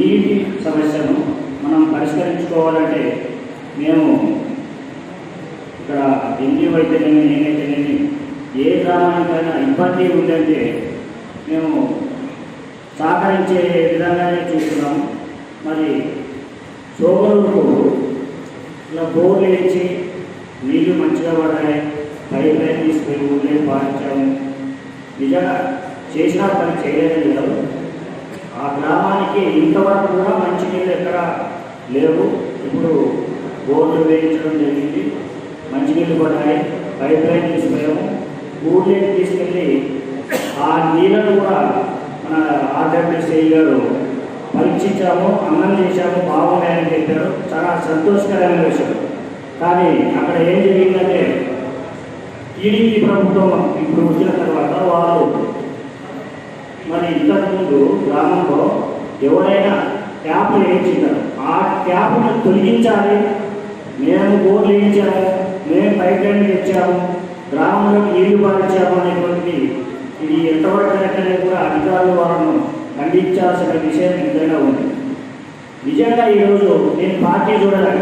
నీటి సమస్యను మనం పరిష్కరించుకోవాలంటే మేము ఇక్కడ ఎన్జిఓ అయితేనేమి నేనైతేనేమి ఏ గ్రామానికైనా ఇబ్బంది ఉందంటే మేము సహకరించే విధంగానే చూస్తున్నాము మరి సోమరులకు ఇలా బోర్లు వేసి నీళ్ళు మంచిగా పడాలి పైప్ లైన్ తీసుకొని ఊళ్ళే పాటించాము నిజంగా చేసిన పని చేయలేదు కదా ఆ గ్రామానికి ఇంతవరకు కూడా మంచి నీళ్ళు ఎక్కడ లేవు. ఇప్పుడు బోర్లు వేయించడం జరిగింది. మంచినీళ్ళు పడ్డాయి. పైప్ లైన్ తీసుకెళ్ళాము ఊళ్ళేకి తీసుకెళ్ళి ఆ నీళ్ళను కూడా మన ఆర్డబ్ల్యూసీ గారు పరీక్షించాము అన్నం చేశాము బాగున్నాయని చెప్పారు. చాలా సంతోషకరమైన విషయం. కానీ అక్కడ ఏం జరిగిందంటే టీడీపీ ప్రభుత్వం ఇప్పుడు వచ్చిన తర్వాత వాళ్ళు మరి ఇంతకుముందు గ్రామంలో ఎవరైనా ట్యాప్లు వేయించారు ఆ ట్యాప్ను తొలగించాలి. మేము బోర్లు వేయించాము మేము పైప్ లైన్ తెచ్చాము. గ్రామంలో నీళ్ళు పాలించాము అనేటువంటిది ఇది ఎంతవరకు కరెక్ట్ అనేది కూడా అధికారులు వాళ్ళను ఖండించాల్సిన విషయం నిజంగా ఉంది. నిజంగా ఈరోజు నేను పార్టీ చూడలేక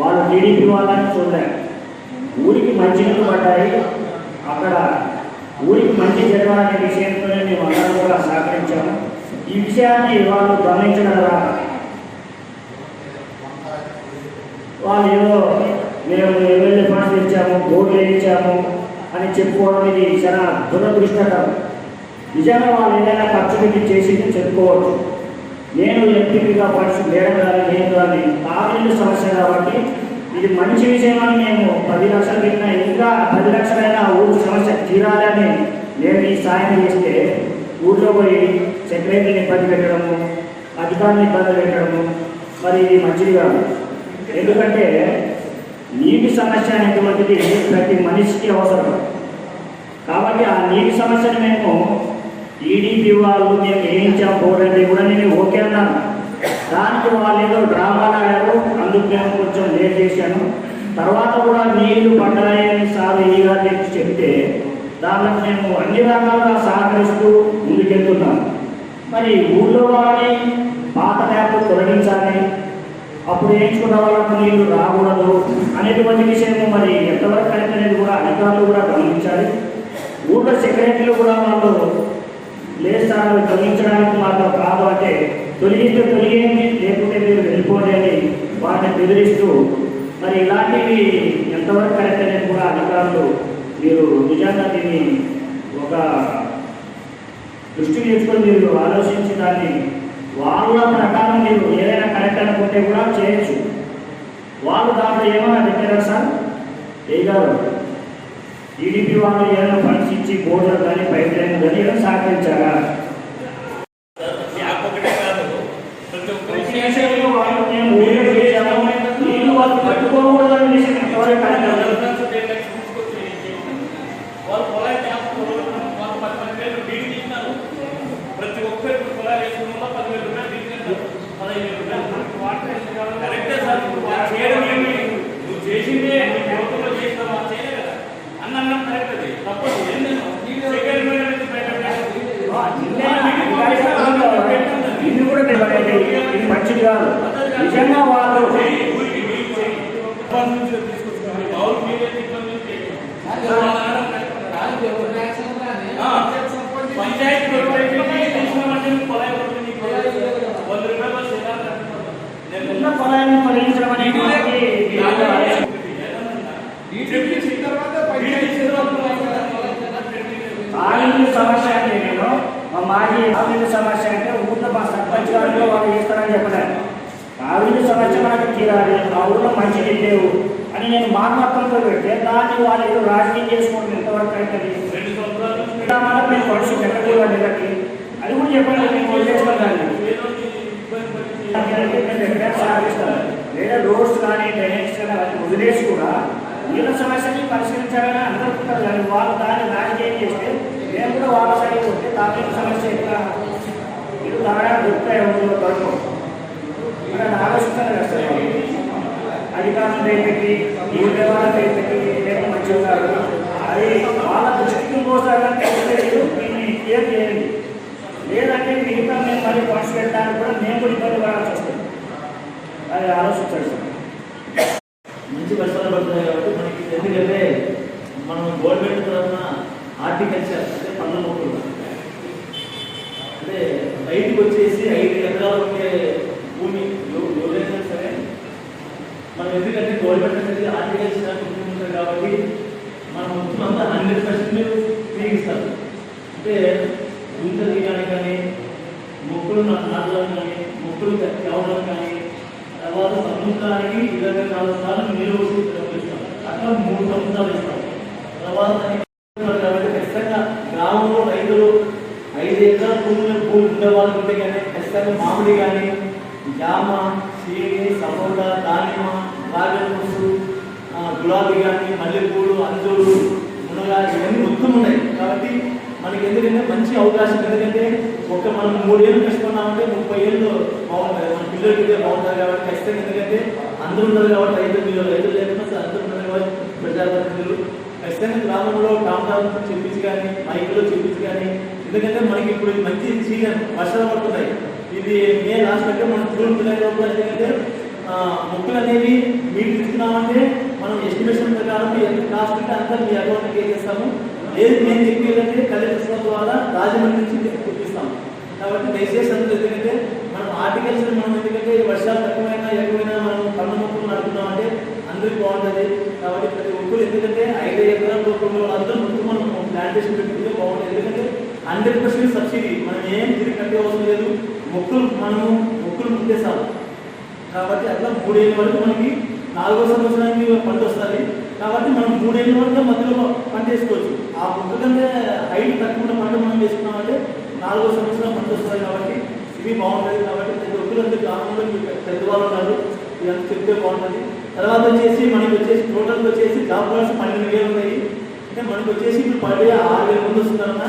వాళ్ళు టీడీపీ వాళ్ళని చూడలే ఊరికి మంచినీళ్ళు పడ్డాయి. అక్కడ ఊరికి మంచి జరగాలనే విషయం మేము అందరం కూడా సహకరించాము. ఈ విషయాన్ని వాళ్ళు గమనించగలరా వాళ్ళు ఏదో మేము ఎమ్మెల్యే ఫండ్స్ ఇచ్చాము బోర్డులు వేయించాము అని చెప్పుకోవడం ఇది చాలా దురదృష్టకరం. నిజంగా వాళ్ళు ఏదైనా ఖర్చు పెట్టి చేసింది చెప్పుకోవచ్చు. నేను ఎంపీగా ఫండ్స్ మేడం కానీ నేను కానీ తాగునీళ్ళు సమస్య కాబట్టి ఇది మంచి విషయం అని మేము పది లక్షలు పెట్టినా ఇంకా పది లక్షలైనా ఊరు సమస్య తీరాలని నేను ఈ సాయం చేస్తే ఊళ్ళో పోయి సెక్రటరీని ఇబ్బంది పెట్టడము అధికారులను ఇబ్బంది పెట్టడము మరి ఇది మంచిది కాదు. ఎందుకంటే నీటి సమస్య అనేటువంటిది ప్రతి మనిషికి అవసరం. కాబట్టి ఆ నీటి సమస్యను మేము ఈడీపీ వాళ్ళు మేము వేయించాం పోరండి కూడా నేను ఓకే అన్నాను. దానికి వాళ్ళు ఏదో డ్రామాలు ఆడారు అందుకు మేము కొంచెం లేట్ చేశాను. తర్వాత కూడా నీళ్ళు పడ్డాయని సార్ ఈ గారు చెప్తే దానికి మేము అన్ని రకాలుగా సహకరిస్తూ ముందుకెళ్తున్నాం మరి ఊళ్ళో వాళ్ళని పాత ట్యాప్లు తొలగించాలి అప్పుడు వేయించుకున్న వాళ్ళకు నీళ్ళు రాకూడదు అనేటువంటి విషయం మరి ఎంతవరకు కరెక్ట్ అనేది కూడా అధికారులు కూడా గమనించాలి. ఊళ్ళో సెక్రటరీలు కూడా వాళ్ళు లేదు తొలగించడానికి మాతో కాదు అంటే తొలగిస్తే తొలగేయండి లేకుంటే మీరు వెళ్ళిపోండి అని వాటిని బెదిరిస్తూ మరి ఇలాంటివి ఎంతవరకు కరెక్ట్ అనేది కూడా అధికారులు మీరు నిజంగా దీన్ని ఒక దృష్టి తెచ్చుకొని మీరు ఆలోచించి దాన్ని వాళ్ళ ప్రకారం మీరు ఏదైనా కరెక్ట్ అనుకుంటే కూడా చేయొచ్చు. వాళ్ళు దాంట్లో ఏమైనా పెట్టారా సార్? చేయగలరు టీడీపీ వాళ్ళు ఏదైనా ఫండ్స్ ఇచ్చి బోర్డులు కానీ పైప్ లైన్ కానీ ఏమైనా సహకరించారా? చేసిందే నీ ప్రభుత్వంలో చేసిన వాళ్ళు చేయలే కదా అన్న అన్నం కరెక్ట్ అది తప్పదు ఇది కూడా. ఇది మంచిది కాదు. నిజంగా వాళ్ళు ఊరికి నీళ్ళు చేయి. ఇబ్బంది నుంచి తీసుకొచ్చుకోండి. మామూలు మీరే ఇబ్బంది నుంచి ఆ, పంచాయతీ గవర్నమెంట్ నీళ్ళు తీసినామంటే నువ్వు పొలాయి కొడుకు నీకు వంద రూపాయలు వస్తే ఎలా కట్టుకుంటావు? నేను ఉన్న పొలాన్ని తొలగించడం అనేది మనకి చెప్పేసిన తర్వాత పంచాయతీ సేవలు తాగునీరు సమస్య మాది తాగునీటి సమస్య అంటే ఊళ్ళో మా సర్పంచ్ గారిలో వాళ్ళు చేస్తారని చెప్పలేదు తాగునీటి సమస్య మనకు తీరాలి. ఆ ఊళ్ళో మంచి లేవు అని నేను మార్మత్తంతో పెడితే దాన్ని వాళ్ళు ఏదో రాజకీయం చేసుకోవడం ఎంతవరకు అవుతుంది మేము పడుచు పెట్టకూడదు వీళ్ళకి అది కూడా చెప్పండి మేము వదిలేస్తాం దాన్ని లేదా రోడ్స్ కానీ డ్రైనేజ్ కానీ అవన్నీ వదిలేసి కూడా నీళ్ళ సమస్యని పరిశీలించాలని అనుకుంటారు కానీ వాళ్ళు దాన్ని రాజకీయం చేస్తే మేము కూడా వాళ్ళ సైడ్ ఉంటే తాగునీటి సమస్య ఎట్లా? మీరు తాగడానికి దొరుకుతాయి ఊళ్ళో కడుపు ఇక్కడ ఆలోచిస్తారు కదా సార్ అధికారులు భయపెట్టి ఈ వ్యవహారం భయపెట్టి లేకపోతే మంచిగా ఉన్నారు. అది వాళ్ళ దృష్టికి పోసారంటే లేదు దీన్ని క్లియర్ చేయండి. లేదంటే మిగతా మేము మళ్ళీ ఫండ్స్ పెట్టడానికి కూడా మేము కూడా ఇబ్బంది పడాల్సి వస్తుంది. అది ఆలోచించాలి సార్ మంచి కష్టాలు పడుతున్నాయి కాబట్టి మనకి ఎందుకంటే మనం గవర్నమెంట్ తరఫున ఆర్టికల్చర్ అంటే పండ్ల అంటే రైతుకి వచ్చేసి ఐదు ఎకరాలు ఉండే భూమి ఎవరైనా సరే మనం ఎందుకంటే గవర్నమెంట్ అనేది హార్టికల్చర్ ఉంటుంది కాబట్టి మనం మొత్తం అంతా హండ్రెడ్ పర్సెంట్ తీగిస్తారు అంటే గుంత తీయడానికి కానీ మొక్కలు నాటడం కానీ మొక్కలు కావడం కానీ తర్వాత సంవత్సరానికి ఇరవై నాలుగు సార్లు నీరు పోసి ఇస్తాం మూడు సంవత్సరాలు ఇస్తాం తర్వాత దానికి కాబట్టి ఖచ్చితంగా గ్రామంలో రైతులు ఐదు ఎకరాల భూమి భూమి ఉండే వాళ్ళు ఉంటే కానీ ఖచ్చితంగా మామిడి కానీ జామ చీని సపోటా దానిమ్మ రాగల పులుసు గులాబీ కానీ మల్లెపూలు అంజూరు మునగ ఇవన్నీ మొత్తం ఉన్నాయి కాబట్టి మనకి ఎందుకంటే మంచి అవకాశం ఎందుకంటే ఒక మనం మూడేళ్ళు కష్టపడినామంటే ముప్పై ఏళ్ళు బాగుంటుంది మన పిల్లలకి ఇదే బాగుంటుంది కాబట్టి ఖచ్చితంగా ఎందుకంటే అందరూ ఉన్నారు కాబట్టి రైతు మీరు రైతులు లేకుండా అసలు అందరూ ఉన్నారు కాబట్టి ప్రజాప్రతినిధులు ఖచ్చితంగా గ్రామంలో టామ్ చెప్పించి కానీ మైకులో చెప్పించి కానీ ఎందుకంటే మనకి ఇప్పుడు ఇది మంచి సీజన్ వర్షాలు పడుతున్నాయి ఇది మే లాస్ట్ అంటే మనం జూన్ జూలై లోపల ఎందుకంటే ఆ, మొక్కలు అనేవి మీరు ఇస్తున్నామంటే మనం ఎస్టిమేషన్ ప్రకారం ఎంత కాస్ట్ అంటే అంతా మీ అకౌంట్కి వేసేస్తాము లేదు మేము చెప్పేదంటే కలెక్టర్ ద్వారా రాజమండ్రి నుంచి తెప్పిస్తాము కాబట్టి దయచేసి అందరూ ఎందుకంటే మనం ఆర్టికల్స్ మనం ఎందుకంటే వర్షాలు తక్కువైనా ఎక్కువైనా మనం పండ్ల మొక్కలు నడుపుతున్నాం అంటే అందరికీ బాగుంటుంది. కాబట్టి ప్రతి ఒక్కరు ఎందుకంటే ఐదు ఎకరాల రూపంలో అందరూ ముందు మనం ప్లాంటేషన్ పెట్టుకుంటే బాగుంటుంది. ఎందుకంటే హండ్రెడ్ పర్సెంట్ సబ్సిడీ మనం ఏం తిరిగి కట్టే అవసరం లేదు. మొక్కలు మనము మొక్కలు ముట్టేసాము కాబట్టి అట్లా మూడేళ్ళ వరకు మనకి నాలుగో సంవత్సరానికి పంట వస్తుంది. కాబట్టి మనం మూడేళ్ళ వరకు మధ్యలో పంట వేసుకోవచ్చు. ఆ మొక్క కంటే హైట్ తక్కువ పంట మనం వేసుకున్నామంటే నాలుగో సంవత్సరం పంట వస్తుంది కాబట్టి ఇది బాగుంటుంది కాబట్టి ప్రతి ఒక్కరు గ్రామంలో పెద్దవాళ్ళు ఉన్నారు. ఇదంతా చెప్తే బాగుంటుంది. తర్వాత వచ్చేసి మనకి వచ్చేసి టోటల్ వచ్చేసి జాబ్ కార్డ్స్ పన్నెండు వేలు ఉన్నాయి. అంటే మనకు వచ్చేసి ఇప్పుడు పడే ఆరు వేల మంది వస్తున్నారన్న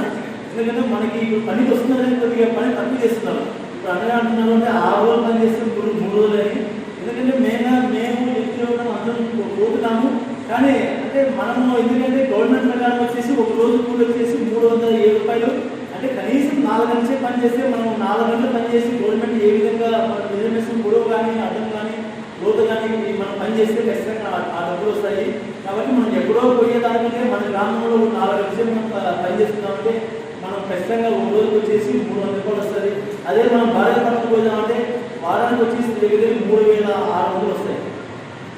ఎందుకంటే మనకి ఇప్పుడు పనికి వస్తున్నారని కొద్దిగా పని తక్కువ చేస్తున్నారు. అదే అంటున్నామంటే అంటున్నారు అంటే ఆరు రోజులు పని చేస్తే మూడు మూడు రోజులు అని. ఎందుకంటే మేము మేము వ్యక్తులు అందరం పోతున్నాము కానీ అంటే మనము ఎందుకంటే గవర్నమెంట్ ప్రకారం వచ్చేసి ఒక రోజు కూలి వచ్చేసి మూడు వందల ఏడు రూపాయలు. అంటే కనీసం నాలుగు గంటలే పని చేస్తే మనం నాలుగు గంటలు పని చేసి గవర్నమెంట్ ఏ విధంగా మన రిజర్వేషన్ పొడవు కానీ అర్థం కానీ లోతు కానీ మనం పని చేస్తే ఖచ్చితంగా ఆ- ఆ డబ్బులు వస్తాయి. కాబట్టి మనం ఎక్కడో పోయేదానికంటే మన గ్రామంలో నాలుగు గంటలే మనం పని చేస్తున్నామంటే ఖచ్చితంగా ఒక రోజుకి వచ్చేసి మూడు వందల రూపాయలు వస్తుంది. అదే మనం భారత పథకం పోయామంటే వారానికి వచ్చేసి దగ్గర దగ్గర మూడు వేల ఆరు వందలు వస్తాయి.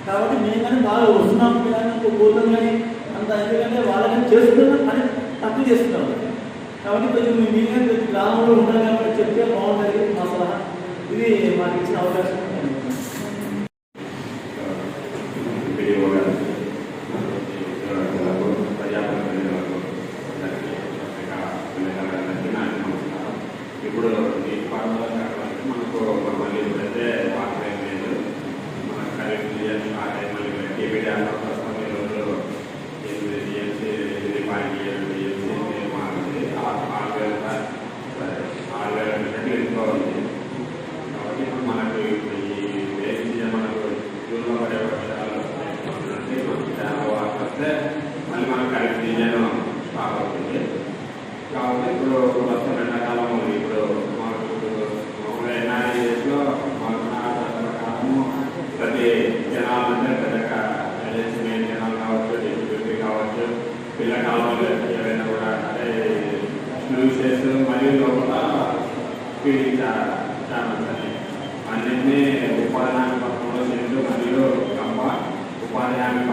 కాబట్టి మేము కానీ బాగా వస్తున్నాం కానీ ఇంకో పోతాం కానీ అంత ఎందుకంటే వాళ్ళని చేస్తున్నాం పని తక్కువ చేస్తున్నాం కాబట్టి కొంచెం మీ గ్రామంలో ఉండాలి కాబట్టి చెప్తే బాగుంటుంది మా సలహా. ఇది మాకు ఇచ్చిన అవకాశం.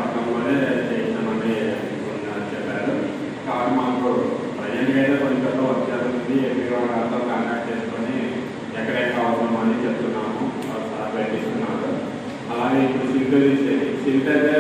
మార్గంలోనే చేయించమని చెప్పారు మాకు కాంటాక్ట్ చెప్తున్నాము ప్రయత్నిస్తున్నారు అలాగే ఇప్పుడు సిల్ట్ సిల్ట్ అయితే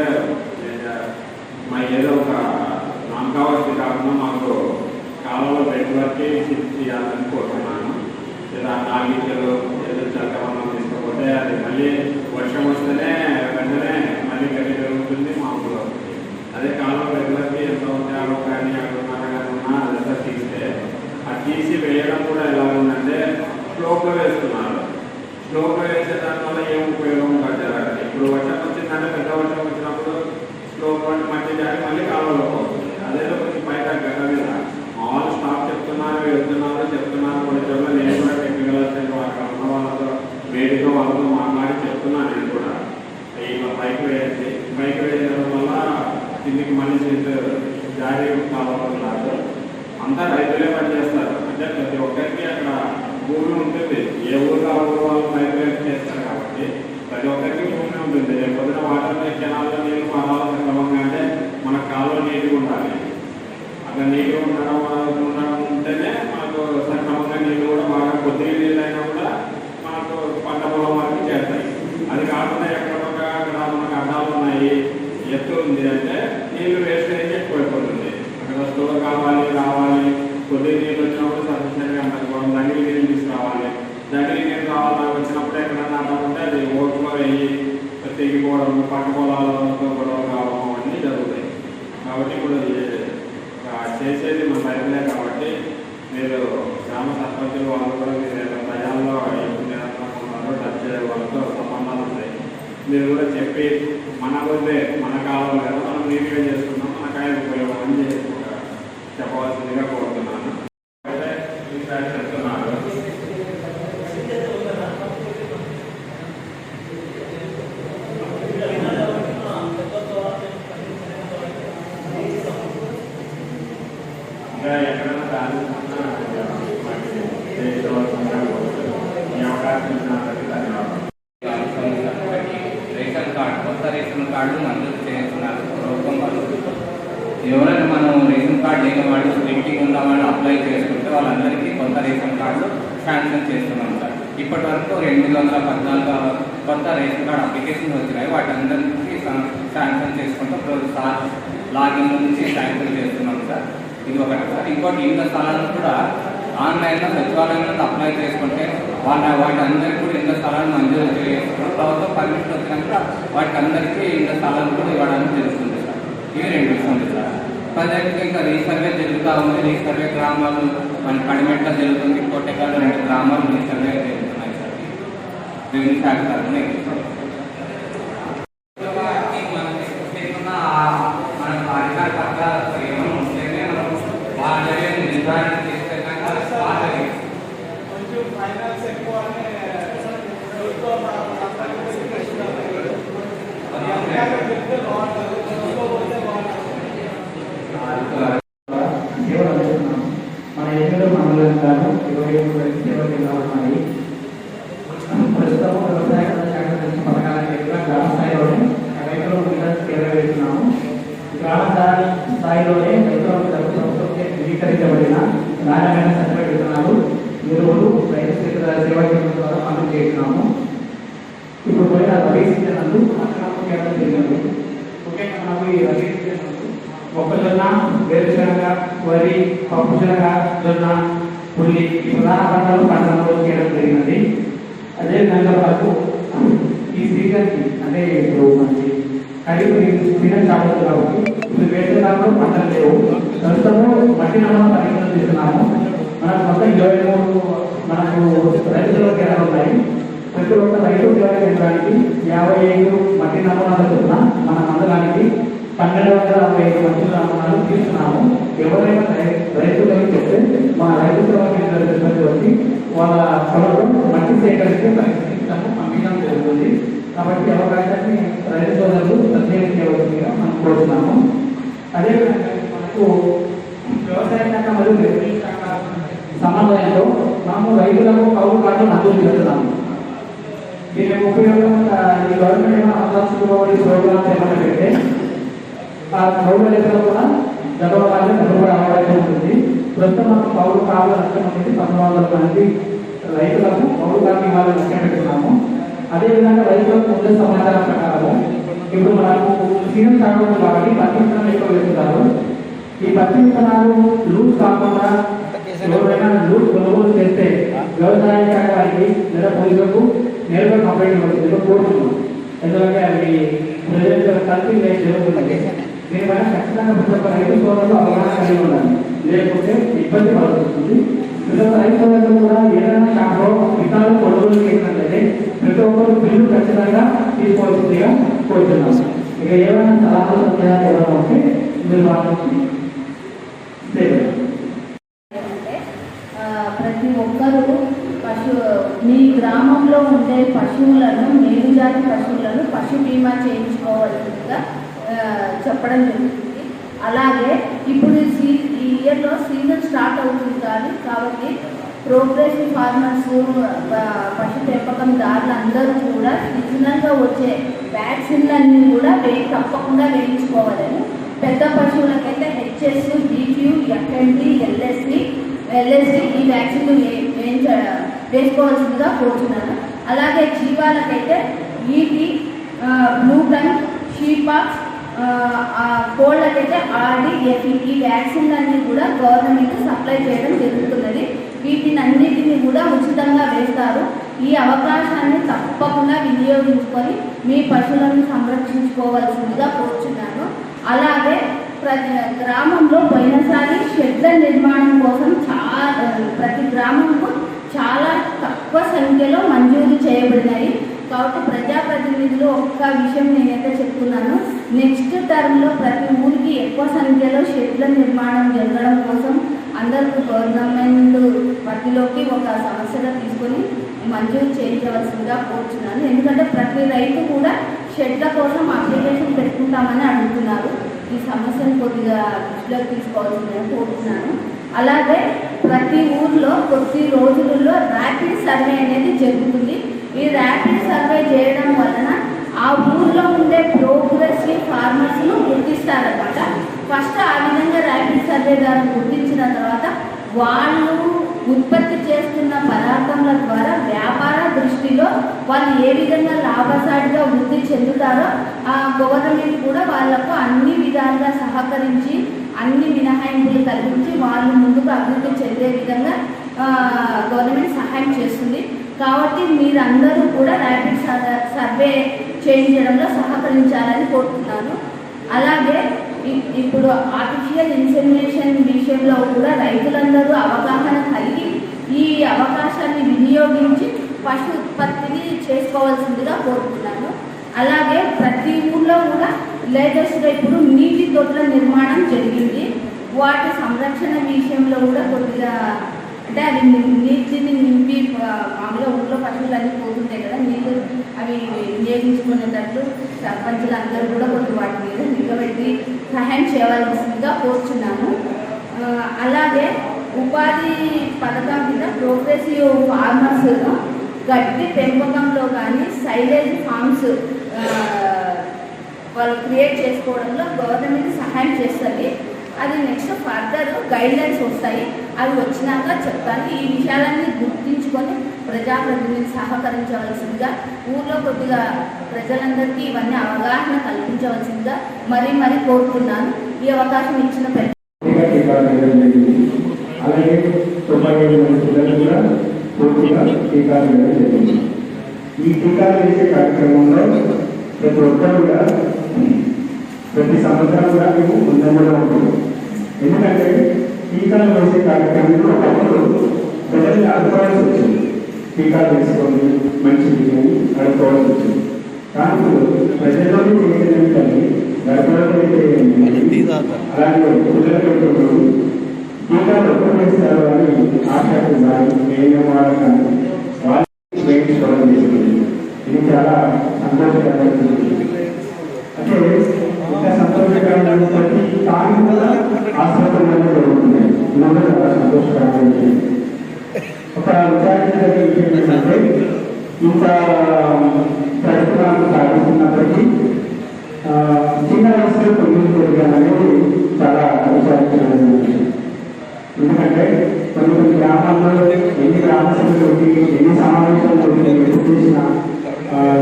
fact, I've come out ఇది ఒకటి సార్ ఇంకోటి లింగ స్థలాలను కూడా ఆన్లైన్లో సచివాలయంలో అప్లై చేసుకుంటే వాళ్ళ వాటి అందరికీ కూడా ఇంత స్థలాలను మంజూరు చేస్తున్నారు ప్రభుత్వం పర్మిషన్ వచ్చినాక వాటి అందరికీ ఇంత స్థలాలను కూడా ఇవ్వడానికి తెలుస్తుంది సార్. ఇవి రెండు విషయాలు సార్. ప్రజలకు ఇంకా రీసర్వే జరుగుతూ ఉంది. రీసర్వే గ్రామాలు మన పడిమెట్ల జరుగుతుంది. కొట్టెకాలు రెండు గ్రామాలు రీసర్వే జరుగుతున్నాయి సార్. రెవెన్యూ శాఖ సీజన్కి అంటే ఇప్పుడు మనకి ఖరీఫ్ సీజన్ కాబట్టి ఇప్పుడు వేసే పంటలు లేవు. ప్రస్తుతము మట్టి నమ్మకం చేస్తున్నాము. మన మొత్తం ఇరవై మూడు మనకు రైతుల కేంద్రాలు ఉన్నాయి. ప్రతి ఒక్క రైతు కేంద్రానికి యాభై ఐదు మట్టి నమూనాలు చొప్పున మన మండలానికి పన్నెండు వందల అరవై ఐదు మట్టి నమూనాలు తీస్తున్నాము. ఎవరైనా రైతులకు చెప్తే మా రైతు సభ కేంద్రాలు వచ్చి వాళ్ళ సభలో మట్టి సేకరించి ప్రయత్నించారు కాబట్టి అవకాశాన్ని రైతు సోదరులు సద్వినియోగంగా మనం కోరుతున్నాము. అదేవిధంగా మనకు వ్యవసాయ శాఖ మరియు రెవెన్యూ శాఖ సమన్వయంలో మనము రైతులకు కౌలు కార్డులు మంజూరు చేస్తున్నాము. దీని ఉపయోగం ఈ గవర్నమెంట్ ఏమైనా అవకాశం ప్రోగ్రామ్స్ ఏమైనా పెడితే ఆ కౌలు రైతులు కూడా గతవాళ్ళు నిలబడే అవకాశం ఉంటుంది. ప్రస్తుతం మనం కౌలు కార్డుల నష్టం అనేది పంతొమ్మిది వందల మంది రైతులకు కౌలు కార్డు ఇవ్వాలని నష్టం పెడుతున్నాము. అదేవిధంగా రైతుల పొందే సమాచారం ప్రకారము ఇప్పుడు మనకు సీఎం సాగు కాబట్టి పత్తి విత్తనాలు ఎక్కువ వేస్తున్నారు. ఈ పత్తి విత్తనాలు లూజ్ కాకుండా ఎవరైనా లూజ్ కొనుగోలు చేస్తే వ్యవసాయ శాఖ వారికి లేదా పోలీసులకు నేరుగా కంప్లైంట్ ఇవ్వలేదు కోరుతున్నాం ఎందుకంటే అవి ప్రజలు కలిపి జరుగుతుంది. దీనిపైన ఖచ్చితంగా ప్రతి ఒక్క రైతు సోదరులు అవగాహన కలిగి ఉన్నాను లేకపోతే ఇబ్బంది పడుతుంది బిల్లు ఖచ్చితంగా తీసుకోవాల్సిందిగా కోరుతున్నాం ఇక ఏమైనా సలహాలు సందేహాలు ఏమైనా ఉంటే మీరు మాట్లాడుతుంది ప్రతి ఒక్కరూ పశు మీ గ్రామంలో ఉండే పశువులను మేలుజాతి పశువులను పశు బీమా చేయించుకోవాల్సిందిగా చెప్పడం జరుగుతుంది అలాగే ఇప్పుడు ఈ సీ ఈ ఇయర్లో సీజన్ స్టార్ట్ అవుతుంది కానీ కాబట్టి ప్రోగ్రెసివ్ ఫార్మర్స్ పెంపకందారులు అందరూ కూడా సీజనల్గా వచ్చే వ్యాక్సిన్లన్నీ కూడా వేయి తప్పకుండా వేయించుకోవాలని పెద్ద పశువులకైతే HS BQ FMD LSC LSC ఈ వ్యాక్సిన్ వేయించ వేసుకోవాల్సిందిగా కోరుతున్నాను. అలాగే జీవాలకైతే ఈటీ బ్లూగన్ షీపాక్స్ కోళ్ళకైతే ఆడి ఎఫ్ ఈ వ్యాక్సిన్లన్నీ కూడా గవర్నమెంట్ సప్లై చేయడం జరుగుతున్నది. వీటిని అన్నిటిని కూడా ఉచితంగా వేస్తారు. ఈ అవకాశాన్ని తప్పకుండా వినియోగించుకొని మీ పశువులను సంరక్షించుకోవాల్సిందిగా కోరుచున్నాను. అలాగే ప్రతి గ్రామంలో పోయినసారి షెడ్ల నిర్మాణం కోసం చాలా ప్రతి గ్రామంకు చాలా తక్కువ సంఖ్యలో మంజూరు చేయబడినాయి. కాబట్టి ప్రజాప్రతినిధులు ఒక్క విషయం నేనైతే చెప్తున్నాను. నెక్స్ట్ టర్మ్లో ప్రతి ఊరికి ఎక్కువ సంఖ్యలో షెడ్ల నిర్మాణం జరగడం కోసం అందరూ గవర్నమెంట్ వాటిలోకి ఒక సమస్యగా తీసుకొని మంజూరు చేయించవలసిందిగా కోరుతున్నాను ఎందుకంటే ప్రతి రైతు కూడా షెడ్ల కోసం అప్లికేషన్ పెట్టుకుంటామని అడుగుతున్నారు. ఈ సమస్యను కొద్దిగా దృష్టిలోకి తీసుకోవాల్సిందని కోరుతున్నాను అలాగే ప్రతి ఊర్లో కొద్ది రోజులలో ర్యాపిడ్ సర్వే అనేది జరుగుతుంది. ఈ ర్యాపిడ్ సర్వే చేయడం వలన ఆ ఊర్లో ఉండే ప్రోగ్రెసివ్ ఫార్మర్స్ను గుర్తిస్తారనమాట ఫస్ట్ ఆ విధంగా ర్యాపిడ్ సర్వే ద్వారా గుర్తించిన తర్వాత వాళ్ళు ఉత్పత్తి చేస్తున్న పదార్థముల ద్వారా వ్యాపార దృష్టిలో వాళ్ళు ఏ విధంగా లాభసాటిగా వృద్ధి చెందుతారో ఆ గవర్నమెంట్ కూడా వాళ్ళకు అన్ని విధాలుగా సహకరించి అన్ని మినహాయింపులు కల్పించి వాళ్ళు ముందుకు అభివృద్ధి చెందే విధంగా గవర్నమెంట్ సహాయం చేస్తుంది. కాబట్టి మీరందరూ కూడా ర్యాపిడ్ సర్వే చేయించడంలో సహకరించాలని కోరుతున్నాను. అలాగే ఇప్పుడు ఆర్టిఫిషియల్ ఇన్సెమినేషన్ విషయంలో కూడా రైతులందరూ అవగాహన కలిగి ఈ అవకాశాన్ని వినియోగించి పశు ఉత్పత్తిని చేసుకోవాల్సిందిగా కోరుతున్నాను అలాగే ప్రతి ఊర్లో కూడా లేటెస్ట్గా ఇప్పుడు నీటి దొడ్ల నిర్మాణం జరిగింది. వాటి సంరక్షణ విషయంలో కూడా కొద్దిగా అంటే అవి నీటిని నింపి మామూలుగా ఊళ్ళో పశువులు అన్నీ పోతుంటాయి కదా నీళ్ళు అవి వినియోగించుకునేటట్లు సర్పంచులు అందరూ కూడా కొద్ది వాటి మీద నిలబెట్టి సహాయం చేయవలసిందిగా కోరుచున్నాను. అలాగే ఉపాధి పథకం కింద ప్రోగ్రెసివ్ ఫార్మర్స్ గడ్డి పెంపకంలో కానీ సైలేజ్ ఫార్మ్స్ వాళ్ళు క్రియేట్ చేసుకోవడంలో గవర్నమెంట్ సహాయం చేస్తుంది. అది నెక్స్ట్ ఫర్దర్ గైడ్లైన్స్ వస్తాయి. అవి వచ్చినాక చెప్తాను. ఈ విషయాలన్నీ గుర్తించుకొని ప్రజాప్రతినిధులు సహకరించవలసిందిగా ఊర్లో కొద్దిగా ప్రజలందరికీ ఇవన్నీ అవగాహన కల్పించవలసిందిగా మరీ మరీ కోరుతున్నాను. ఈ అవకాశం ఇచ్చిన అలాగే తొంభై ఏడు మంది పిల్లలు కూడా పూర్తిగా టీకాలు వేయడం జరిగింది. ఈ టీకాలు వేసే కార్యక్రమంలో ప్రతి ఒక్కరు కూడా ప్రతి సంవత్సరం కూడా మేము ముందంజలో ఉంటుంది ఎందుకంటే టీకాలు వేసే కార్యక్రమంలో ఒకప్పుడు ప్రజల్ని అడుకోవాల్సి వచ్చింది. టీకాలు వేసుకోండి మంచిది అని అడుకోవాల్సి వచ్చింది. కానీ ఇప్పుడు ప్రజల్లోనే చేయడం కానీ గడపలోనే చేయడం అలాగే పిల్లలు పెట్టుకున్నాము టీకాలు ఎప్పుడు వేస్తారు అని ఆశిస్తున్నారు నేను వాళ్ళని వాళ్ళు వేయించుకోవడం జరిగింది ఇది చాలా సంతోషకరమైనది అంటే ఇంత సంతోషకరమైన ప్రతి తాను కూడా ఆసుపత్రులలో జరుగుతున్నాయి. ఇది కూడా చాలా విషయం ఏంటంటే ఇంత ప్రయత్నాలు సాగిస్తున్నప్పటికీ చిన్న వయసులో పెళ్ళి జరగడం అనేది చాలా విచారించడం ఎందుకంటే కొన్ని కొన్ని గ్రామాల్లో ఎన్ని గ్రామ సభలు ఎన్ని సమావేశాలు చేసిన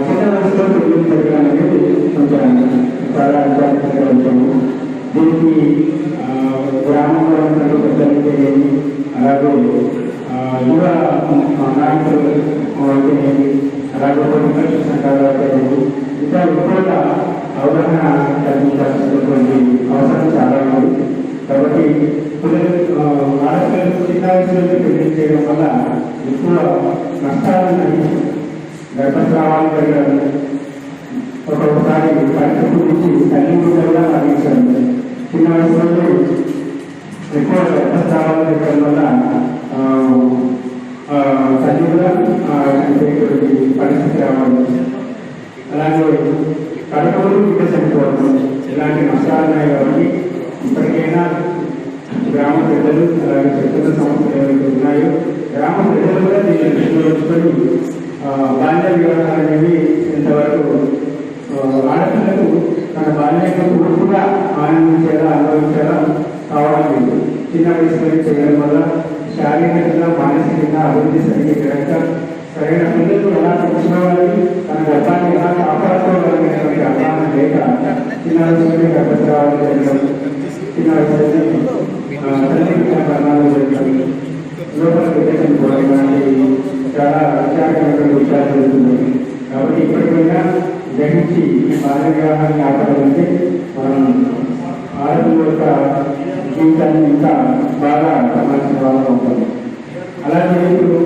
చిన్న వయసులో పెళ్ళి జరగడం అనేది కొంచెం చాలా విచారించదగ్గ విషయము. దీనికి గ్రామంలో ఉన్నటువంటి పెద్దలకి అలాగే యువ నాయకులు అయితేనేమి అలాగే పొలిటికల్ సంఘాలు అయితేనేమి ఇంకా ఎక్కువగా అవగాహన కల్పించాల్సినటువంటి అవసరం చాలా ఉంది. కాబట్టి పిల్లలు ఆ, ఆడపిల్లలు చిన్న వయసులోనే పెళ్ళి చేయడం వల్ల ఎక్కువ నష్టాలను గర్భస్రావాలు జరగడం ఒక్కొక్కసారి పరిస్థితి నుంచి తల్లి కూడా మరణించడం చిన్న వయసులో ఎక్కువ గర్భస్రావాలు జరగడం వల్ల తల్లి కూడా ఆ, పరిస్థితి రావడం అలాగే కడపలు చనిపోవడం ఇలాంటి నష్టాలు ఉన్నాయి కాబట్టి ఇప్పటికైనా గ్రామ పెద్దలు అలాగే చెప్పుల సంస్థలు ఏవైతే ఉన్నాయో గ్రామ ప్రజలు కూడా దీన్ని దృష్టిలో ఉంచుకొని బాల్య వివాహాలు అనేవి ఇంతవరకు ఆడపిల్లకు తన బాల్యంగా కూడా ఆనందించేలా అనుభవించేలా కావడం లేదు. చిన్న వయసులో చేయడం వల్ల శారీరకంగా మానసికంగా అభివృద్ధి సరిగ్గా జరగక సరైన పిల్లలు ఎలా పెంచుకోవాలి తన గర్భాన్ని ఎలా కాపాడుకోవాలనేటువంటి అవగాహన లేక చిన్న వయసులోనే గర్భస్రావాలు జరగడం చిన్న వయసులోనే ఆ, తల్లి మరణాలు జరగడం లోపల పెట్టేసిన కూడా ఇలాంటి చాలా విచారకరమైన విషయాలు జరుగుతున్నాయి కాబట్టి ఇప్పటికైనా గ్రహించి బాల్య వివాహాన్ని ఆపాలంటే మనం ఆరోగ్యం యొక్క జీవితాన్ని ఇంకా బాగా సమాచారం వాళ్ళం అవుతాం అలాగే ఇప్పుడు